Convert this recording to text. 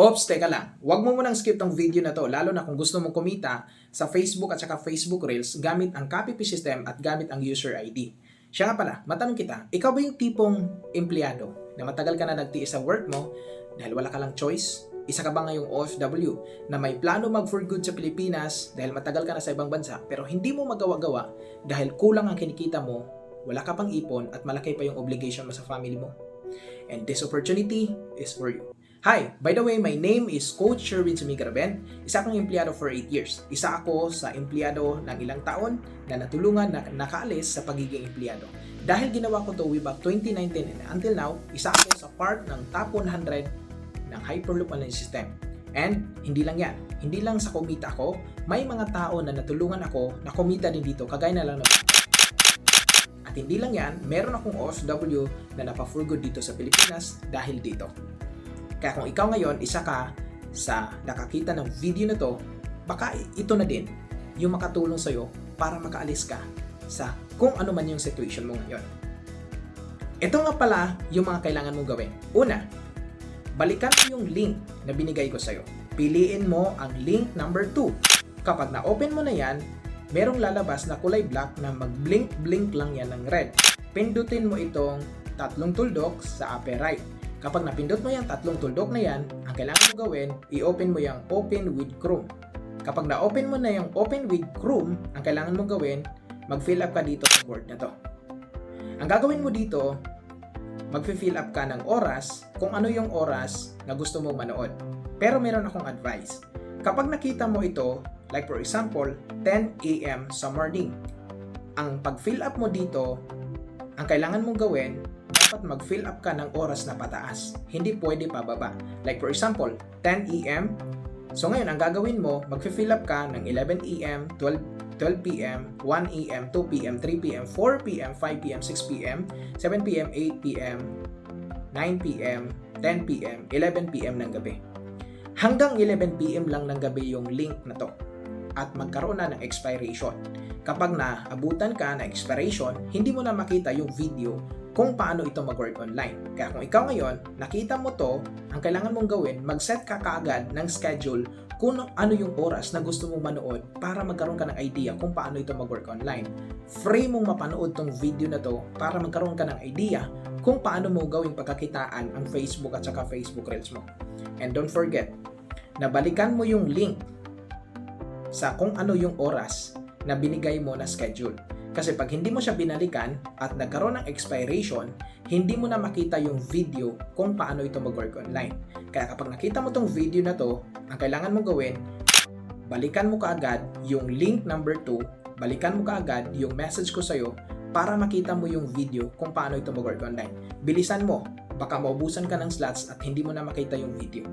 Ops, teka lang. Huwag mo munang skip tong video na to, lalo na kung gusto mong kumita sa Facebook at saka Facebook Reels gamit ang copy system at gamit ang user ID. Siya nga pala, matanong kita, ikaw ba yung tipong empleyado na matagal ka na nagtiis sa work mo dahil wala ka lang choice? Isa ka ba ngayong OFW na may plano mag for good sa Pilipinas dahil matagal ka na sa ibang bansa pero hindi mo magawa-gawa dahil kulang ang kinikita mo, wala ka pang ipon at malaki pa yung obligation mo sa family mo? And this opportunity is for you. Hi! By the way, my name is Coach Sherwin Sumigraben. Isa akong empleyado for 8 years. Isa ako sa empleyado ng ilang taon na natulungan na nakaalis sa pagiging empleyado. Dahil ginawa ko to way back 2019 and until now, isa ako sa part ng top 100 ng Hyperloop Online System. And hindi lang yan, hindi lang sa kumita ako, may mga tao na natulungan ako na kumita din dito kagaya na lang ng at hindi lang yan, meron akong OFW na napa-for good dito sa Pilipinas dahil dito. Kaya kung ikaw ngayon, isa ka sa nakakita ng video na to, baka ito na din yung makatulong sa'yo para makaalis ka sa kung ano man yung situation mo ngayon. Ito nga pala yung mga kailangan mong gawin. Una, balikan mo yung link na binigay ko sa'yo. Piliin mo ang link number 2. Kapag na-open mo na yan, merong lalabas na kulay black na mag-blink-blink lang yan ng red. Pindutin mo itong tatlong tuldok sa upper right. Kapag napindot mo yung tatlong tuldok na yan, ang kailangan mo gawin, i-open mo yung Open with Chrome. Kapag na-open mo na yung Open with Chrome, ang kailangan mo gawin, mag-fill up ka dito sa board na to. Ang gagawin mo dito, mag-fill up ka ng oras kung ano yung oras na gusto mong manood. Pero meron akong advice. Kapag nakita mo ito, like for example, 10 a.m. sa morning, ang pag-fill up mo dito, ang kailangan mong gawin, dapat mag-fill up ka ng oras na pataas. Hindi pwede pababa. Like for example, 10 a.m. So ngayon, ang gagawin mo, mag-fill up ka ng 11 a.m., 12, 12 p.m., 1 a.m., 2 p.m., 3 p.m., 4 p.m., 5 p.m., 6 p.m., 7 p.m., 8 p.m., 9 p.m., 10 p.m., 11 p.m. ng gabi. Hanggang 11 p.m. lang ng gabi yung link na to at magkaroon na ng expiration. Kapag naabutan ka na expiration, hindi mo na makita yung video kung paano ito mag-work online. Kaya kung ikaw ngayon, nakita mo to, ang kailangan mong gawin, mag-set ka kaagad ng schedule kung ano yung oras na gusto mong manood para magkaroon ka ng idea kung paano ito mag-work online. Free mong mapanood tong video na to para magkaroon ka ng idea kung paano mo gawing pagkakitaan ang Facebook at saka Facebook Reels mo. And don't forget, na balikan mo yung link sa kung ano yung oras na binigay mo na schedule. Kasi pag hindi mo siya binalikan at nagkaroon ng expiration, hindi mo na makita yung video kung paano ito mag-work online. Kaya kapag nakita mo tong video na to, ang kailangan mong gawin, balikan mo kaagad yung link number 2, balikan mo kaagad yung message ko sa'yo para makita mo yung video kung paano ito mag-work online. Bilisan mo, baka maubusan ka ng slots at hindi mo na makita yung video.